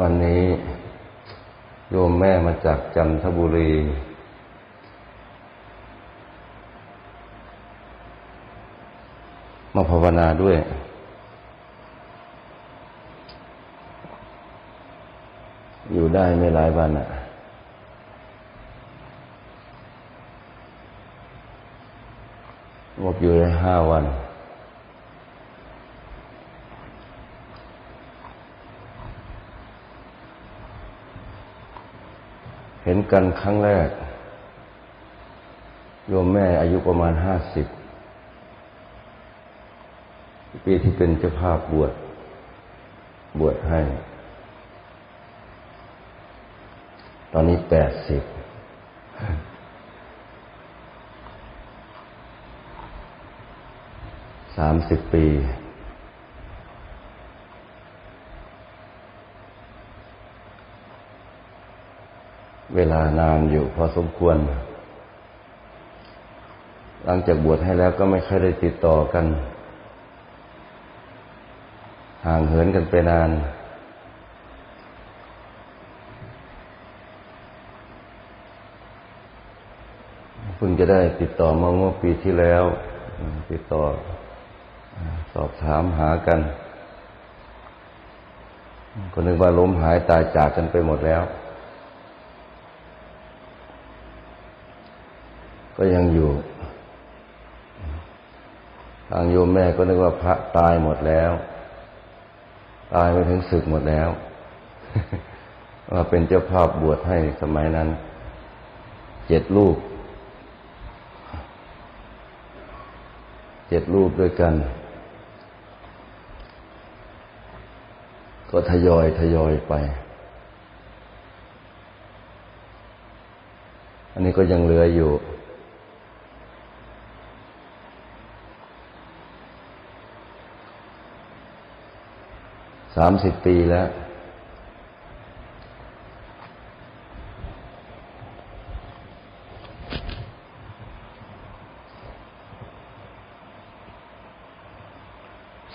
วันนี้โยมแม่มาจากจันทบุรี มาภาวนาด้วย อยู่ได้ไม่หลายวันอะบอกอยู่ได้ห้าวัน เห็น กันครั้งแรกโยมแม่อายุประมาณห้าสิบปีที่เป็นเจ้าภาพบวชบวชให้ ตอนนี้แปดสิบสามสิบปี เวลานานอยู่พอสมควร หลังจากบวชให้แล้วก็ไม่ค่อยได้ติดต่อกัน ห่างเหินกันไปนาน เพิ่งจะได้ติดต่อมาเมื่อปีที่แล้ว ติดต่อสอบถามหากัน ก็นึกว่าล้มหายตายจากกันไปหมดแล้ว ก็ยังอยู่ ทางโยมแม่ก็นึกว่าพระตายหมดแล้ว ตายไปถึงศึกหมดแล้วว่าเป็นเจ้าภาพบวชให้สมัยนั้น เจ็ดลูกเจ็ดรูปด้วยกัน ก็ทยอยทยอยไป อันนี้ก็ยังเหลืออยู่ สามสิบปีแล้ว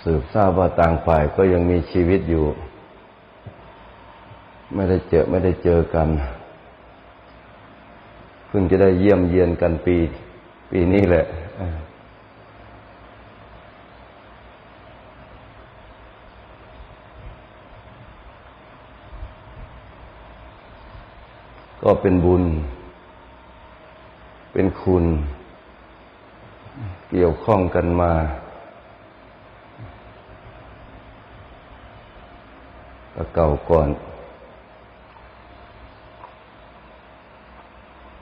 สืบทราบว่าต่างฝ่ายก็ยังมีชีวิตอยู่ ไม่ได้เจอไม่ได้เจอกันเพิ่งจะได้เยี่ยมเยียนกันปี ปีนี้แหละ ก็เป็นบุญ เป็นคุณ เกี่ยวข้องกันมาก็เก่าก่อน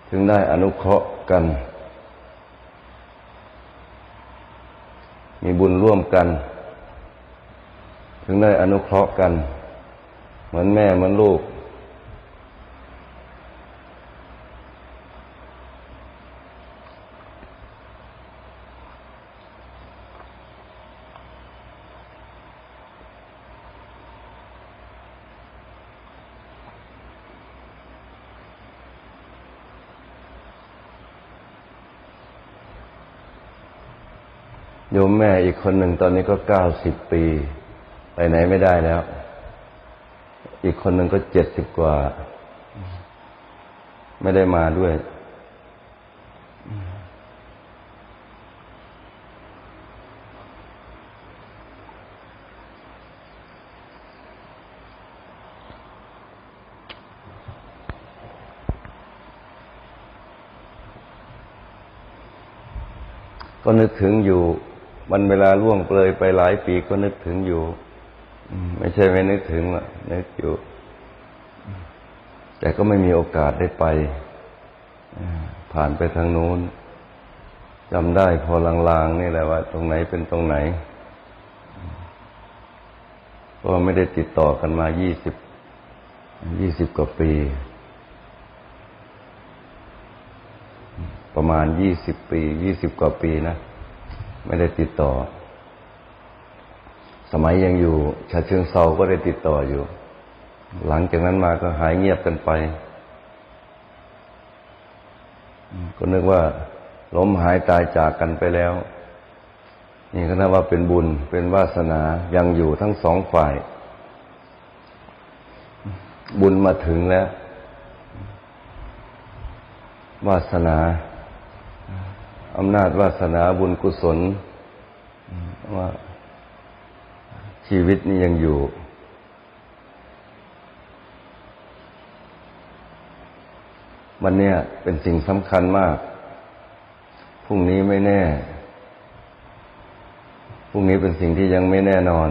ถึงได้อนุเคราะห์กัน มีบุญร่วมกัน ถึงได้อนุเคราะห์กัน เหมือนแม่เหมือนลูก โยมแม่อีกคนหนึ่งตอนนี้ก็เก้าสิบปี ไปไหนไม่ได้แล้ว อีกคนหนึ่งก็เจ็ดสิบกว่า ไม่ได้มาด้วย ก็นึกถึงอยู่ มันเวลาล่วงเลยไปหลายปีก็นึกถึงอยู่ไม่ใช่ไม่นึกถึงหรอกนึกอยู่ แต่ก็ไม่มีโอกาสได้ไปผ่านไปทางนู้นจำได้พอลางๆนี่แหละว่า ตรงไหนเป็นตรงไหน ก็ไม่ได้ติดต่อกันมายี่สิบยี่สิบกว่าปี ประมาณยี่สิบปียี่สิบกว่าปีนะ ไม่ได้ติดต่อ สมัยยังอยู่ชาเชิงเซาก็ได้ติดต่ออยู่ หลังจากนั้นมาก็หายเงียบกันไป ก็นึกว่าล้มหายตายจากกันไปแล้ว นี่ก็นับว่าเป็นบุญเป็นวาสนายังอยู่ทั้งสองฝ่าย บุญมาถึงแล้ว วาสนา อำนาจวาสนาบุญกุศล ว่าชีวิตนี้ยังอยู่ วันเนี้ยเป็นสิ่งสำคัญมาก พรุ่งนี้ไม่แน่ พรุ่งนี้เป็นสิ่งที่ยังไม่แน่นอน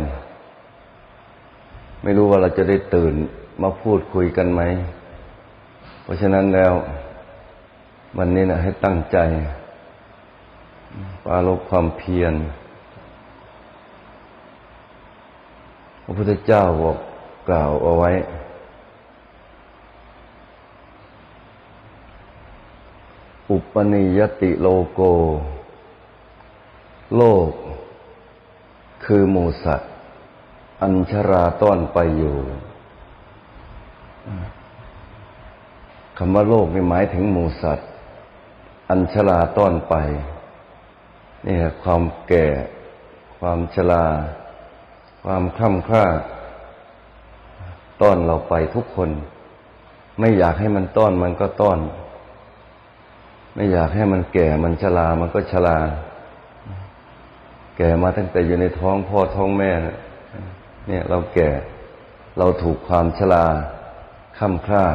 ไม่รู้ว่าเราจะได้ตื่นมาพูดคุยกันไหม เพราะฉะนั้นแล้ว วันนี้นะให้ตั้งใจ ปาลบความเพียร พระพุทธเจ้าบอกกล่าวเอาไว้ อุปนิยติโลโก โลก คือหมูสัตว์ อัญชราต้อนไปอยู่คำว่าโลกนี่หมายถึงหมูสัตว์ อัญชราต้อนไป นี่คือความแก่ ความชรา ความคล่ำคร่าต้อนเราไปทุกคน ไม่อยากให้มันต้อนมันก็ต้อน ไม่อยากให้มันแก่มันชรามันก็ชราแก่มาตั้งแต่อยู่ในท้องพ่อท้องแม่นะเนี่ย เราแก่เราถูกความชราค่ำคร่า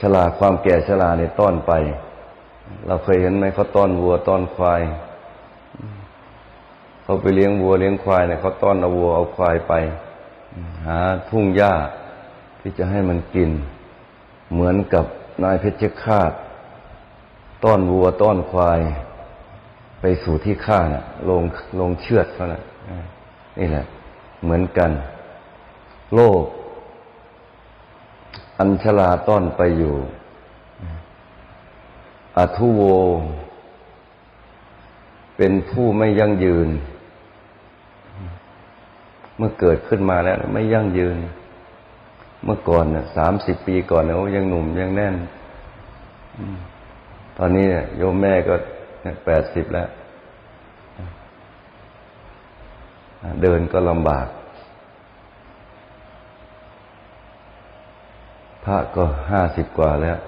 ชราความแก่ชราเนี่ยต้อนไป เราเคยเห็นไหมเขาต้อนวัวต้อนควายเขาไปเลี้ยงวัวเลี้ยงควายเนี่ยเขาต้อนเอาวัวเอาควายไป หาทุ่งหญ้าที่จะให้มันกิน เหมือนกับนายเพชฌฆาต ต้อนวัวต้อนควาย ไปสู่ที่ฆ่าน่ะลงลงเชือดเขาน่ะนี่แหละ เหมือนกัน โลก อัญชลาต้อนไปอยู่ อทุโว เป็นผู้ไม่ยั่งยืน เมื่อเกิดขึ้นมาแล้ว ไม่ยั่งยืน เมื่อก่อนน่ะสามสิบปีก่อนเนี่ยยังหนุ่มยังแน่น ตอนนี้เนี่ยโยมแม่ก็แปดสิบแล้ว เดินก็ลำบาก พระก็ห้าสิบกว่าแล้ว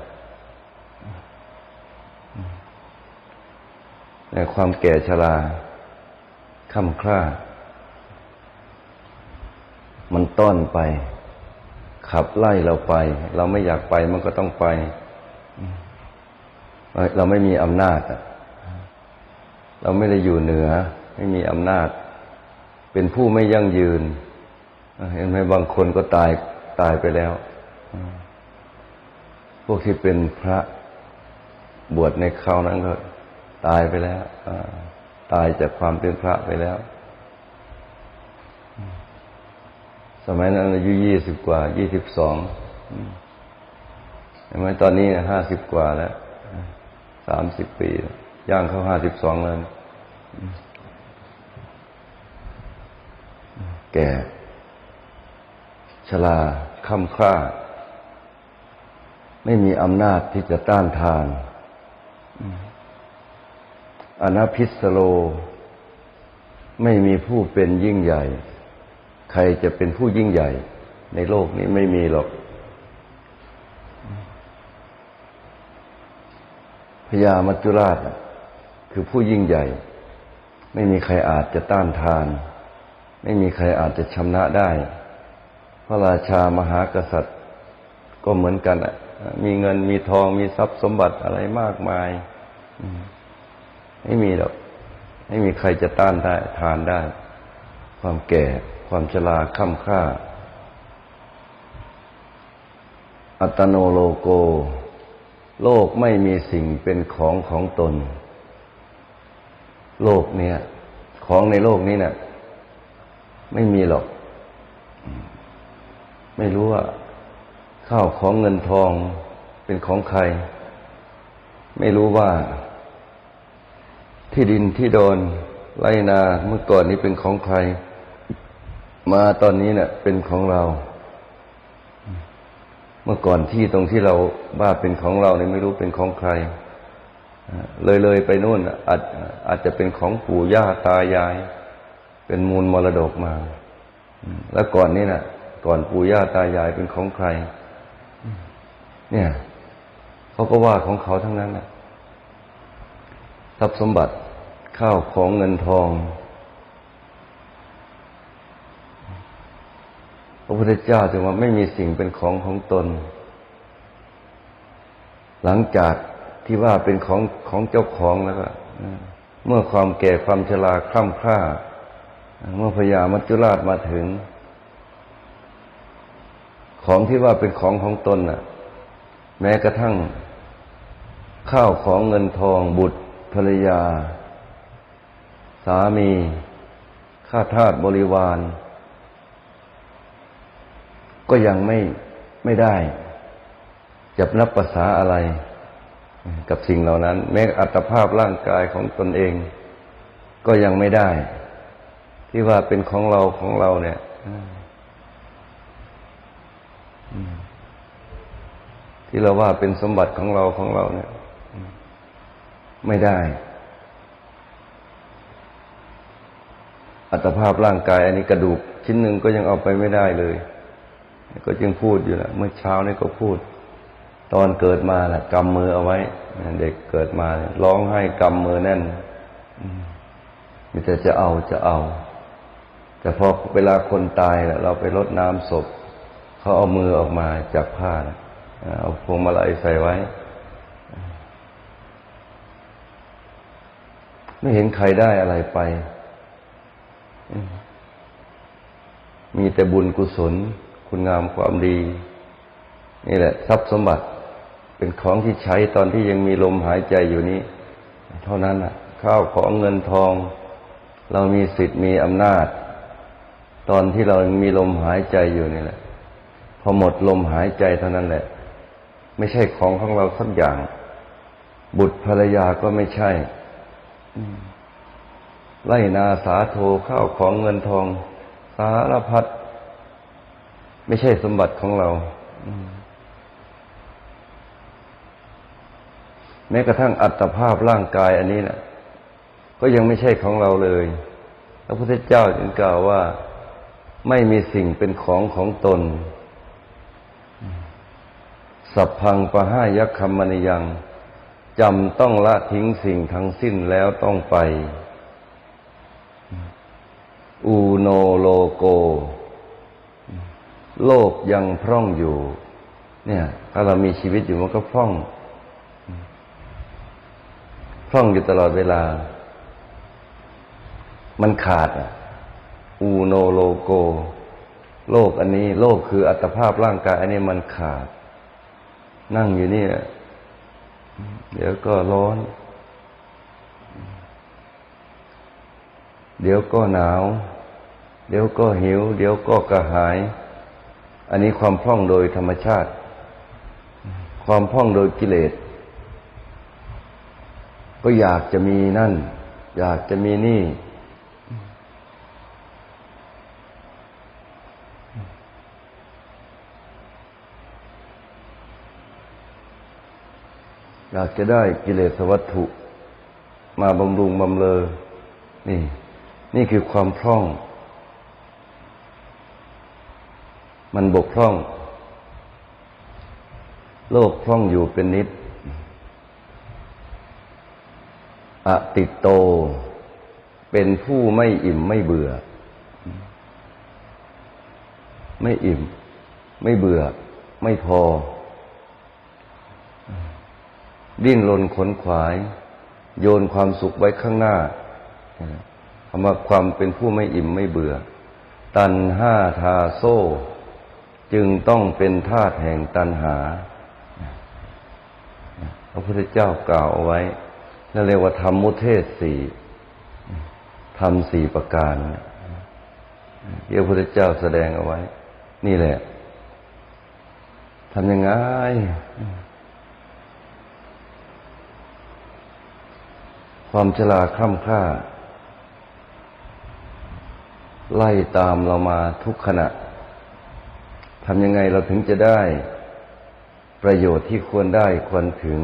ใน ความแก่ชราค่ำคร่า มันต้อนไป ขับไล่เราไป เราไม่อยากไปมันก็ต้องไป เราไม่มีอำนาจ เราไม่ได้อยู่เหนือ ไม่มีอำนาจ เป็นผู้ไม่ยั่งยืน เห็นไหมบางคนก็ตายตายไปแล้ว พวกที่เป็นพระบวชในคราวนั้นก็ ตายไปแล้วตายจากความเป็นพระไปแล้ว สมัยนั้นอายุยี่สิบกว่า ยี่สิบสองเห็นไหมตอนนี้ห้าสิบกว่าแล้ว สามสิบปี ย่างเข้าห้าสิบสองแล้วแก่ ชราค่ำคร่า ไม่มีอำนาจที่จะต้านทาน อนาพิสโล ไม่มีผู้เป็นยิ่งใหญ่ ใครจะเป็นผู้ยิ่งใหญ่ ในโลกนี้ไม่มีหรอก พญามัจจุราชคือผู้ยิ่งใหญ่ ไม่มีใครอาจจะต้านทาน ไม่มีใครอาจจะชำนะได้ พระราชามหากษัตริย์ ก็เหมือนกันมีเงินมีทองมีทรัพย์สมบัติอะไรมากมาย ไม่มีหรอก ไม่มีใครจะต้านได้ทานได้ ความแก่ ความชราค่ำค่า อัตโนโลโก โลกไม่มีสิ่งเป็นของของตน โลกเนี่ย ของในโลกนี้เนะ่ยไม่มีหรอก ไม่รู้ว่า ข้าวของเงินทองเป็นของใคร ไม่รู้ว่า ที่ดินที่โดนไรนาเมื่อก่อนนี้เป็นของใคร มาตอนนี้เนะ่ยเป็นของเรา เมื่อก่อนที่ตรงที่เราบ้าเป็นของเราเนี่ยไม่รู้เป็นของใคร เลยเลยไปนู่นอาจอาจจะเป็นของปู่ย่าตายาย เป็นมูลมรดกมา แล้วก่อนนี้นะ่ะ ก่อนปู่ย่าตายายเป็นของใคร เนี่ยเขาก็ว่าของเขาทั้งนั้นนะ ทรัพย์สมบัติข้าวของเงินทอง พระพุทธเจ้าจึงว่าไม่มีสิ่งเป็นของของตน หลังจากที่ว่าเป็นของของเจ้าของแล้วก็เมื่อความแก่ความชราคล่ำคร่า เมื่อพญามัจจุราชมาถึง ของที่ว่าเป็นของของตนน่ะ แม้กระทั่งข้าวของเงินทองบุตร ภรรยา สามี ข้าทาสบริวาร ก็ยังไม่ไม่ได้จะนับภาษาอะไร กับสิ่งเหล่านั้น แม้อัตภาพร่างกายของตนเอง ก็ยังไม่ได้ ที่ว่าเป็นของเราของเราเนี่ยที่เราว่าเป็นสมบัติของเราของเราเนี่ย ไม่ได้ อัตภาพร่างกายอันนี้กระดูกชิ้นหนึ่งก็ยังเอาไปไม่ได้เลย ก็จึงพูดอยู่ละเมื่อเช้านี่ก็พูด ตอนเกิดมาแหละกำมือเอาไว้ เด็กเกิดมาร้องให้กำมือแน่นมีแต่จะเอาจะเอา แต่พอเวลาคนตายเราไปรดน้ำศพเขาเอามือออกมาจากผ้าเอาพวงมาลัยใส่ไว้ ไม่เห็นใครได้อะไรไป มีแต่บุญกุศล คุณงามความดี นี่แหละ ทรัพย์สมบัติเป็นของที่ใช้ตอนที่ยังมีลมหายใจอยู่นี้ เท่านั้นนะข้าวของเงินทอง เรามีสิทธิ์มีอำนาจ ตอนที่เรามีลมหายใจอยู่นี่แหละ พอหมดลมหายใจเท่านั้นแหละ ไม่ใช่ของของเราสักอย่าง บุตรภรรยาก็ไม่ใช่ ไล่นาสาโทข้าวของเงินทอง สารพัดไม่ใช่สมบัติของเราแม้กระทั่งอัตภาพร่างกายอันนี้นะก็ยังไม่ใช่ของเราเลย พระพุทธเจ้าจึงกล่าวว่าไม่มีสิ่งเป็นของของตน สัพพังปะห้ายักคำมณิยัง จำต้องละทิ้งสิ่งทั้งสิ้นแล้วต้องไป อูโนโลโก โลกยังพร่องอยู่ เนี่ย ถ้าเรามีชีวิตอยู่มันก็พร่อง พร่องอยู่ตลอดเวลา มันขาดอูโนโลโก โลกอันนี้ โลกคืออัตภาพร่างกาย อันนี้มันขาด นั่งอยู่นี่ เดี๋ยวก็ร้อน เดี๋ยวก็หนาว เดี๋ยวก็หิว เดี๋ยวก็กระหาย อันนี้ความพร่องโดยธรรมชาติ ความพร่องโดยกิเลส ก็อยากจะมีนั่น อยากจะมีนี่ อยากจะได้กิเลสวัตถุ มาบำรุงบำเลอ นี่ นี่คือความพร่อง มันบกพร่อง โลกพร่องอยู่เป็นนิด อติโต เป็นผู้ไม่อิ่มไม่เบื่อ ไม่อิ่ม ไม่เบื่อ ไม่พอ ดิ้นรนขนขวาย โยนความสุขไว้ข้างหน้าคำว่าความเป็นผู้ไม่อิ่มไม่เบื่อ ตันห้าทาโซ่ จึงต้องเป็นธาตุแห่งตันหา พระพุทธเจ้ากล่าวเอาไว้นั่นเรียกว่าธรรมมุเทศสี่ทำสี่ประการที่พระพุทธเจ้าแสดงเอาไว้ นี่แหละทำยังไง ความชราคล่ำค่า ไล่ตามเรามาทุกขณะทำยังไงเราถึงจะได้ ประโยชน์ที่ควรได้ควรถึง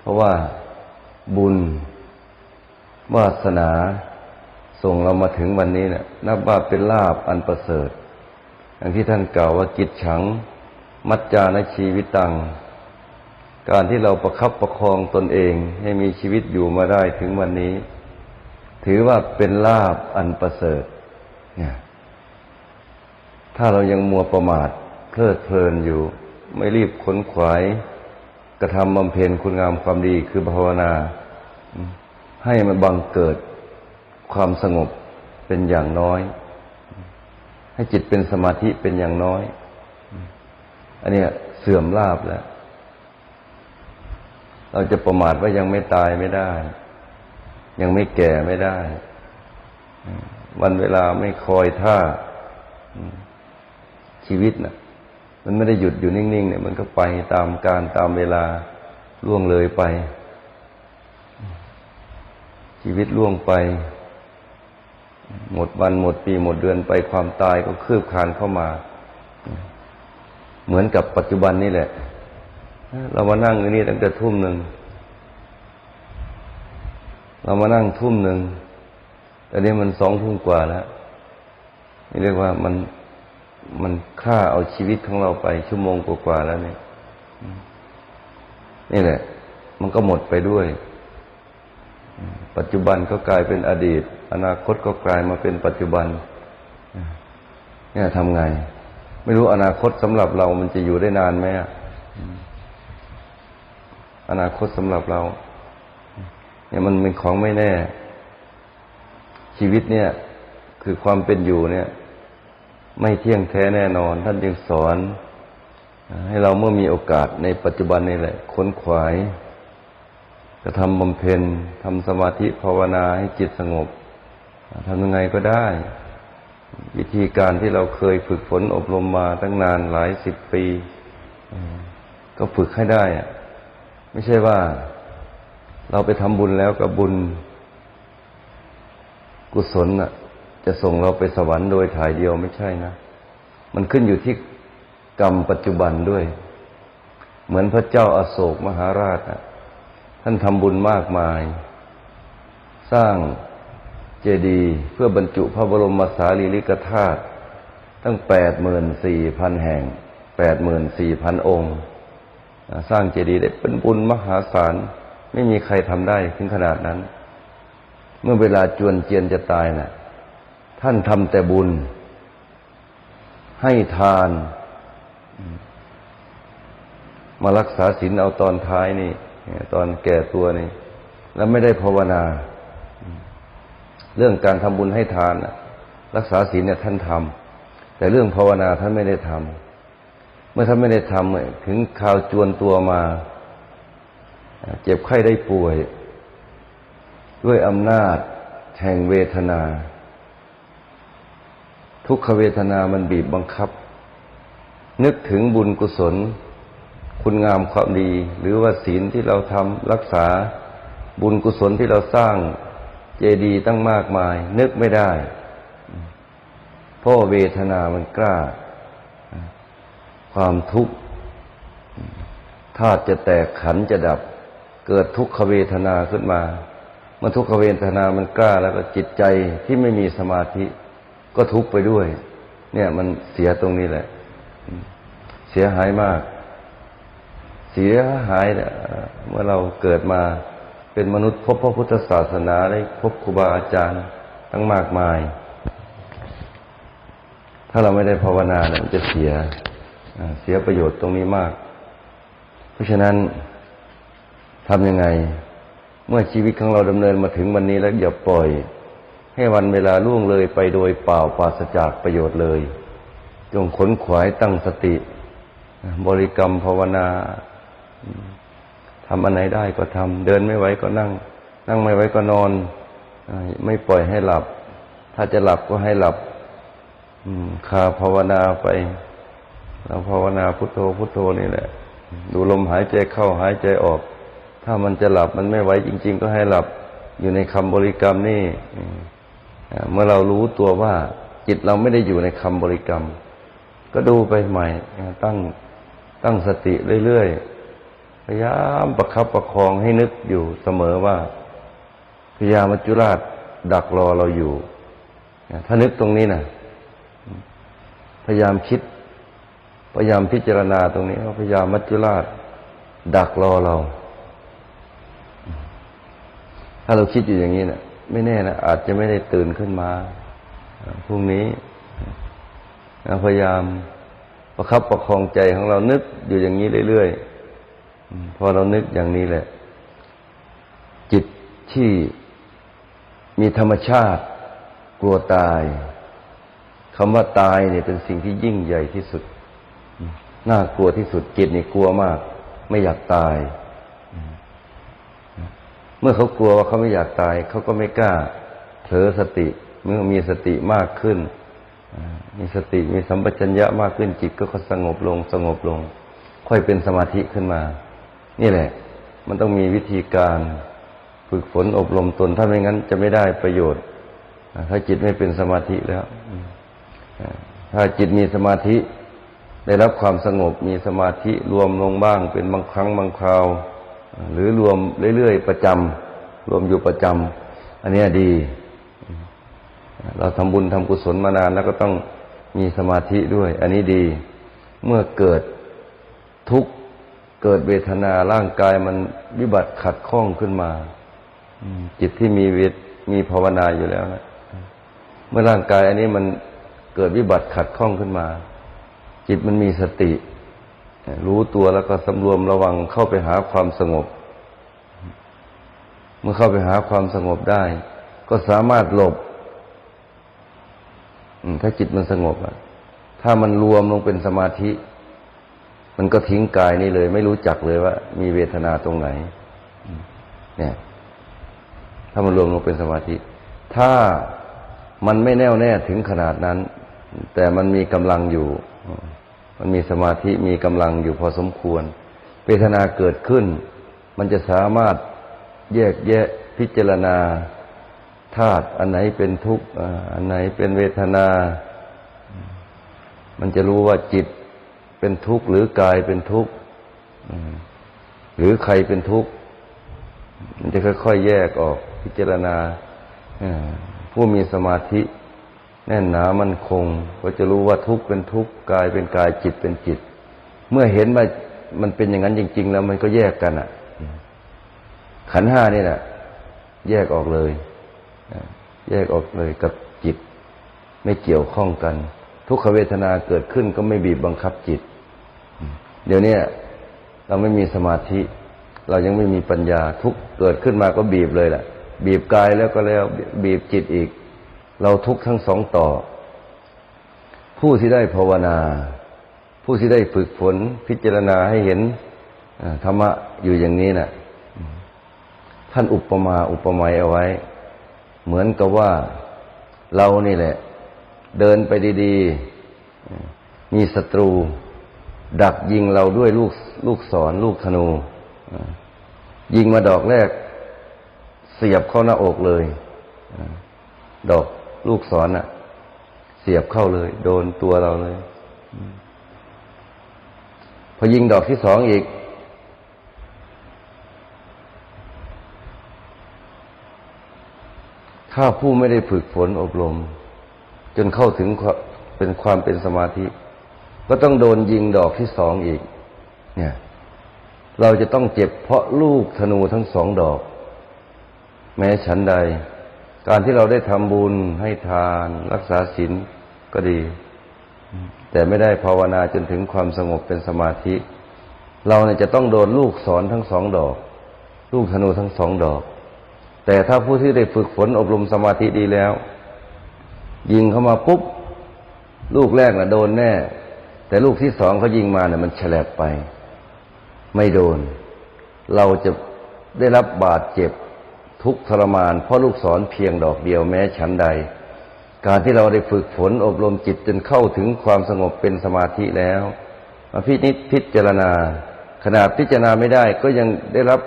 เพราะว่าบุญ วาสนา ส่งเรามาถึงวันนี้เนี่ยนับว่าเป็นลาบอันประเสริฐอย่างที่ท่านกล่าวว่ากิจฉัง มัจจานชีวิตตัง การที่เราประคับประคองตนเองให้มีชีวิตอยู่มาได้ถึงวันนี้ ถือว่าเป็นลาบอันประเสริฐเนี่ยถ้าเรายังมัวประมาทเพลิดเพลินอยู่ ไม่รีบขนขวาย กระทำบำเพ็ญคุณงามความดีคือภาวนา ให้มันบังเกิดความสงบเป็นอย่างน้อย ให้จิตเป็นสมาธิเป็นอย่างน้อย อันนี้เสื่อมลาบแล้ว เราจะประมาทว่ายังไม่ตายไม่ได้ ยังไม่แก่ไม่ได้ วันเวลาไม่คอยท่าชีวิตนะ่ะ มันไม่ได้หยุดอยู่นิ่งๆเนี่ย มันก็ไปตามการตามเวลาล่วงเลยไป ชีวิตล่วงไป หมดวันหมดปีหมดเดือนไปความตายก็คืบคลานเข้ามา เหมือนกับปัจจุบันนี่แหละ เรามานั่งอยู่นี่ตั้งแต่ทุ่มหนึ่ง เรามานั่งทุ่มหนึ่งแต่นี้มันสองทุ่มกว่าแล้วนี่เรียกว่ามันมันฆ่าเอาชีวิตของเราไปชั่วโมงกว่าๆแล้วเนี่ยนี่แหละ มันก็หมดไปด้วย ปัจจุบันก็กลายเป็นอดีต อนาคตก็กลายมาเป็นปัจจุบันเนี่ยทำไง ไม่รู้อนาคตสำหรับเรามันจะอยู่ได้นานไหมอ อนาคตสำหรับเรา เนี่ยมันเป็นของไม่แน่ ชีวิตเนี่ย คือความเป็นอยู่เนี่ย ไม่เที่ยงแท้แน่นอน ท่านจึงสอน ให้เราเมื่อมีโอกาสในปัจจุบันนี่แหละ ค้นขวายกระทำบำเพ็ญทำสมาธิภาวนาให้จิตสงบทำยังไงก็ได้ วิธีการที่เราเคยฝึกฝนอบรมมาตั้งนานหลายสิบปี ก็ฝึกให้ได้อะ ไม่ใช่ว่าเราไปทำบุญแล้วกับบุญ กุศลน่ะ จะส่งเราไปสวรรค์โดยถ่ายเดียวไม่ใช่นะ มันขึ้นอยู่ที่กรรมปัจจุบันด้วย เหมือนพระเจ้าอาโศกมหาราชนะท่านทำบุญมากมาย สร้างเจดีย์เพื่อบรรจุพระบรมสารีริกธาตุตั้งแปดหมื่นสี่พันแห่งแปดหมื่นสี่พันองค์ สร้างเจดีย์ได้เป็นบุญมหาศาล ไม่มีใครทำได้ถึงขนาดนั้น เมื่อเวลาจวนเจียนจะตายนะ่ะ ท่านทำแต่บุญ ให้ทาน มารักษาศีลเอาตอนท้ายนี่ตอนแก่ตัวนี่ แล้วไม่ได้ภาวนา เรื่องการทำบุญให้ทานรักษาศีลเนี่ยท่านทำแต่เรื่องภาวนาท่านไม่ได้ทำ เมื่อท่านไม่ได้ทำถึงข่าวจวนตัวมา เจ็บไข้ได้ป่วย ด้วยอำนาจแห่งเวทนา ทุกขเวทนามันบีบบังคับ นึกถึงบุญกุศล คุณงามความดี หรือว่าศีลที่เราทำรักษาบุญกุศลที่เราสร้างเจดีย์ตั้งมากมาย นึกไม่ได้เพราะเวทนามันกล้า ความทุกข์ธาตุจะแตกขันจะดับ เกิดทุกขเวทนาขึ้นมาเมื่อทุกขเวทนามันกล้าแล้วก็จิตใจที่ไม่มีสมาธิ ก็ทุกข์ไปด้วย เนี่ยมันเสียตรงนี้แหละ เสียหายมาก เสียหายเมื่อเราเกิดมาเป็นมนุษย์พบพระพุทธศาสนาได้พบครูบาอาจารย์ทั้งมากมาย ถ้าเราไม่ได้ภาวนาเนี่ยมันจะเสีย เสียประโยชน์ตรงนี้มาก เพราะฉะนั้นทำยังไง เมื่อชีวิตของเราดำเนินมาถึงวันนี้แล้วอย่าปล่อย ให้วันเวลาล่วงเลยไปโดยเปล่าปราศจากประโยชน์เลย จงขนขวายตั้งสติ บริกรรมภาวนาทำอันไหนได้ก็ทำเดินไม่ไหวก็นั่ง นั่งไม่ไหวก็นอน ไม่ปล่อยให้หลับ ถ้าจะหลับก็ให้หลับคาภาวนาไป เราภาวนาพุทโธพุทโธนี่แหละ ดูลมหายใจเข้าหายใจออก ถ้ามันจะหลับมันไม่ไหวจริง ๆ ก็ให้หลับอยู่ในคำบริกรรมนี่เมื่อเรารู้ตัวว่าจิตเราไม่ได้อยู่ในคำบริกรรม ก็ดูไปใหม่ตั้งตั้งสติเรื่อยๆพยายามประคับประคองให้นึกอยู่เสมอว่าพยามัจจุราชดักรอเราอยู่ถ้านึกตรงนี้นะพยายามคิด พยายามพิจารณาตรงนี้พยายามมัจจุราช ดักรอเรา ถ้าเราคิดอยู่อย่างนี้นะไม่แน่นะอาจจะไม่ได้ตื่นขึ้นมาพรุ่งนี้พยายามประคับประคองใจของเรานึกอยู่อย่างนี้เรื่อยๆพอเรานึกอย่างนี้แหละ จิตที่มีธรรมชาติ กลัวตายคำว่าตายเนี่ยเป็นสิ่งที่ยิ่งใหญ่ที่สุด น่ากลัวที่สุดจิตนี่กลัวมาก ไม่อยากตาย เมื่อเขากลัวว่าเขาไม่อยากตาย เขาก็ไม่กล้าเผลอสติ เมื่อมีสติมากขึ้น มีสติมีสัมปชัญญะมากขึ้นจิตก็ค่อสงบลงสงบลง ค่อยเป็นสมาธิขึ้นมา นี่แหละ มันต้องมีวิธีการฝึกฝนอบรมตนถ้าไม่งั้นจะไม่ได้ประโยชน์ถ้าจิตไม่เป็นสมาธิแล้วถ้าจิตมีสมาธิ ได้รับความสงบมีสมาธิรวมลงบ้าง เป็นบางครั้งบางคราว หรือรวมเรื่อยๆประจำรวมอยู่ประจำอันนี้ดี เราทำบุญทำกุศลมานานแล้วก็ต้องมีสมาธิด้วย อันนี้ดี เมื่อเกิดทุกข์เกิดเวทนาร่างกายมันวิบัติขัดข้องขึ้นมาจิตที่มีเวทมีภาวนาอยู่แล้วนะเมื่อร่างกายอันนี้มันเกิดวิบัติขัดข้องขึ้นมา จิตมันมีสติ รู้ตัวแล้วก็สำรวมระวังเข้าไปหาความสงบ เมื่อเข้าไปหาความสงบได้ ก็สามารถหลบถ้าจิตมันสงบอะถ้ามันรวมลงเป็นสมาธิ มันก็ทิ้งกายนี่เลย ไม่รู้จักเลยว่า มีเวทนาตรงไหน เนี่ย ถ้ามันรวมลงเป็นสมาธิ ถ้ามันไม่แน่วแน่ถึงขนาดนั้น แต่มันมีกำลังอยู่ มันมีสมาธิมีกำลังอยู่พอสมควร เวทนาเกิดขึ้น มันจะสามารถแยกแยะพิจารณาธาตุอันไหนเป็นทุกข์อันไหนเป็นเวทนา มันจะรู้ว่าจิตเป็นทุกข์หรือกายเป็นทุกข์หรือใครเป็นทุกข์มันจะค่อยๆแยกออกพิจารณาผู้มีสมาธิ แน่นหนามันคง ก็จะรู้ว่าทุกข์เป็นทุกข์กายเป็นกายจิตเป็นจิต เมื่อเห็นว่ามันเป็นอย่างนั้นจริง ๆ แล้วมันก็แยกกันอะ ขันห้านี่แหละแยกออกเลยแยกออกเลยกับจิต ไม่เกี่ยวข้องกัน ทุกขเวทนาเกิดขึ้นก็ไม่บีบบังคับจิต เดี๋ยวนี้เราไม่มีสมาธิ เรายังไม่มีปัญญาทุกเกิดขึ้นมาก็บีบเลยแหละบีบกายแล้วก็แล้วบีบจิตอีก เราทุกทั้งสองต่อ ผู้ที่ได้ภาวนา ผู้ที่ได้ฝึกฝนพิจารณาให้เห็นธรรมะอยู่อย่างนี้นะ่ะ ท่านอุปมาอุปไมยเอาไว้ เหมือนกับว่าเรานี่แหละ เดินไปดีๆ มีศัตรู ดักยิงเราด้วยลูกลูกศรลูกธนู ยิงมาดอกแรก เสียบเข้าหน้าอกเลย ดอก ลูกศรน่ะ เสียบเข้าเลย โดนตัวเราเลย พอยิงดอกที่สองอีก ถ้าผู้ไม่ได้ฝึกฝนอบรม จนเข้าถึงเป็นความเป็นสมาธิ ก็ต้องโดนยิงดอกที่สองอีก เนี่ย เราจะต้องเจ็บเพราะลูกธนูทั้งสองดอก แม้ฉันใด การที่เราได้ทำบุญให้ทานรักษาศีลก็ดี แต่ไม่ได้ภาวนาจนถึงความสงบเป็นสมาธิ เราเนี่ยจะต้องโดนลูกศรทั้งสองดอก ลูกธนูทั้งสองดอก แต่ถ้าผู้ที่ได้ฝึกฝนอบรมสมาธิดีแล้ว ยิงเข้ามาปุ๊บ ลูกแรกน่ะโดนแน่ แต่ลูกที่สองเขายิงมาเนี่ยมันแฉลบไป ไม่โดน เราจะได้รับบาดเจ็บ ทุกทรมาน เพราะลูกศรเพียงดอกเดียวแม้ฉันใด การที่เราได้ฝึกฝนอบรมจิตจนเข้าถึงความสงบเป็นสมาธิแล้วมาพิจิตพิจารณา ขนาดพิจารณาไม่ได้ก็ยังได้รับ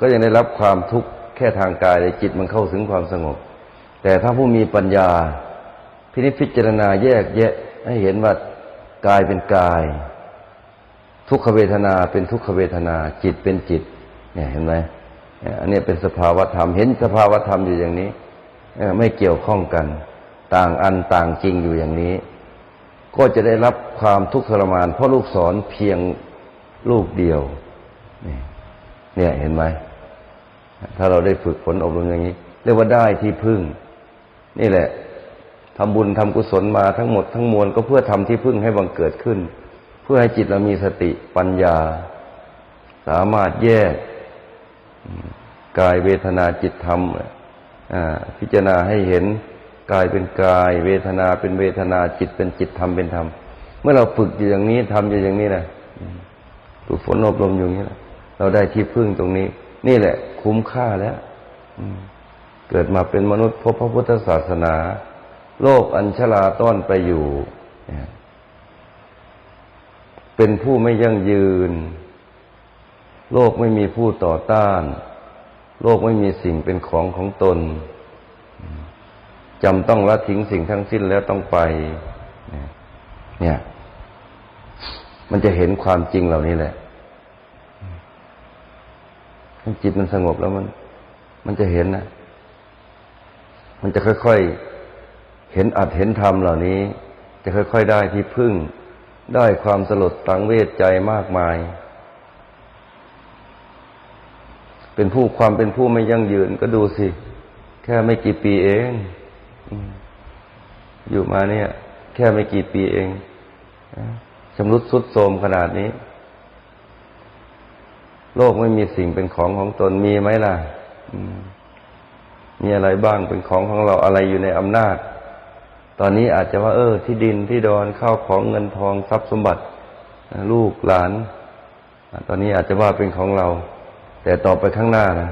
ก็ยังได้รับความทุกข์แค่ทางกายเลยจิตมันเข้าถึงความสงบ แต่ถ้าผู้มีปัญญา พินิจพิจารณาแยกแยะ ให้เห็นว่ากายเป็นกาย ทุกขเวทนาเป็นทุกขเวทนา จิตเป็นจิต เนี่ยเห็นไหม อันนี้เป็นสภาวธรรม เห็นสภาวธรรมอยู่อย่างนี้ไม่เกี่ยวข้องกัน ต่างอันต่างจริงอยู่อย่างนี้ ก็จะได้รับความทุกข์ทรมาน เพราะลูกศรเพียงลูกเดียว เนี่ยเห็นไหม ถ้าเราได้ฝึกฝนอบรมอย่างนี้ เรียกว่าได้ที่พึ่ง นี่แหละทำบุญทำกุศลมาทั้งหมดทั้งมวลก็เพื่อทำที่พึ่งให้บังเกิดขึ้น เพื่อให้จิตเรามีสติปัญญา สามารถแยก กายเวทนาจิตธรรมพิจารณาให้เห็นกายเป็นกาย เวทนาเป็นเวทนาจิตเป็นจิตธรรมเป็นธรรม เมื่อเราฝึกอยู่อย่างนี้ทำอยู่อย่างนี้นะฝึกฝนอบรมอยู่อย่างนี้นะเราได้ที่พึ่งตรงนี้ นี่แหละ คุ้มค่าแล้วเกิดมาเป็นมนุษย์พบพระพุทธศาสนา โลกอัญชลาต้อนไปอยู่ เป็นผู้ไม่ยั่งยืน โลกไม่มีผู้ต่อต้าน โลกไม่มีสิ่งเป็นของของตนจำต้องละทิ้งสิ่งทั้งสิ้นแล้วต้องไปเนี่ย มันจะเห็นความจริงเหล่านี้แหละจิตมันสงบแล้วมัน มันจะเห็นนะมันจะค่อยๆเห็นอัดเห็นธรรมเหล่านี้ จะค่อยๆได้ที่พึ่ง ได้ความสลดตังเวทใจมากมาย เป็นผู้ความเป็นผู้ไม่ยั่งยืน ก็ดูสิ แค่ไม่กี่ปีเองอยู่มาเนี่ย แค่ไม่กี่ปีเองชำรุดสุดโทมขนาดนี้ โลกไม่มีสิ่งเป็นของของตนมีไหมล่ะมีอะไรบ้างเป็นของของเราอะไรอยู่ในอำนาจ ตอนนี้อาจจะว่า เออ ที่ดินที่ดอนข้าวของเงินทองทรัพย์สมบัติ ลูกหลาน ตอนนี้อาจจะว่าเป็นของเรา แต่ต่อไปข้างหน้านะ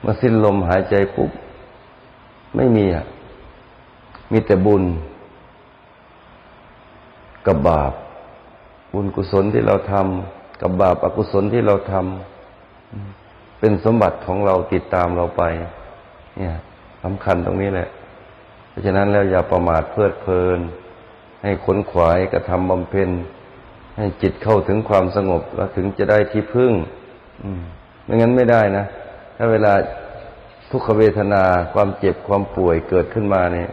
เมื่อสิ้นลมหายใจปุ๊บ ไม่มีอะ มีแต่บุญ กับบาป บุญกุศลที่เราทำกับบาปอกุศลที่เราทำเป็นสมบัติของเราติดตามเราไป เนี่ยสำคัญตรงนี้แหละ เพราะฉะนั้นแล้วอย่าประมาทเพลิดเพลิน ให้ขนขวายกระทำบำเพ็ญให้จิตเข้าถึงความสงบแล้วถึงจะได้ที่พึ่ง ไม่งั้นไม่ได้นะ ถ้าเวลาทุกขเวทนาความเจ็บความป่วยเกิดขึ้นมาเนี่ย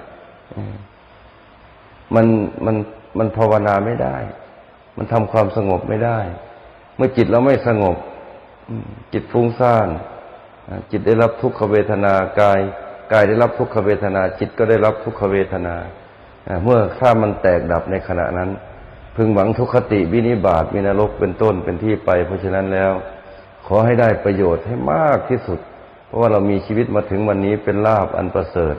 มันมันมันภาวนาไม่ได้ มันทำความสงบไม่ได้ เมื่อจิตเราไม่สงบ จิตฟุ้งซ่านจิตได้รับทุกขเวทนากาย กายได้รับทุกขเวทนา จิตก็ได้รับทุกขเวทนาเมื่อถ้ามันแตกดับในขณะนั้น พึงหวังทุกขติวินิบาตวินรกเป็นต้นเป็นที่ไป เพราะฉะนั้นแล้ว ขอให้ได้ประโยชน์ให้มากที่สุด เพราะว่าเรามีชีวิตมาถึงวันนี้เป็นลาบอันประเสริฐ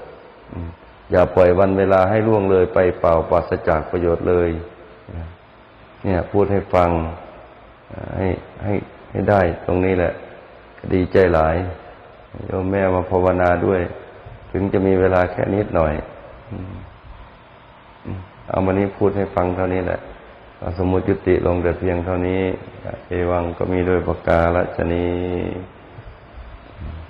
อย่าปล่อยวันเวลาให้ล่วงเลยไปเปล่าปราศจากประโยชน์เลยเนี่ย พูดให้ฟังให้ให้ให้ได้ตรงนี้แหละ ดีใจหลายโยมแม่มาภาวนาด้วย ถึงจะมีเวลาแค่นิดหน่อยเอาวันนี้พูดให้ฟังเท่านี้แหละสมมติยุติลงแต่เพียงเท่านี้ เอวังก็มีด้วยประกาศชนี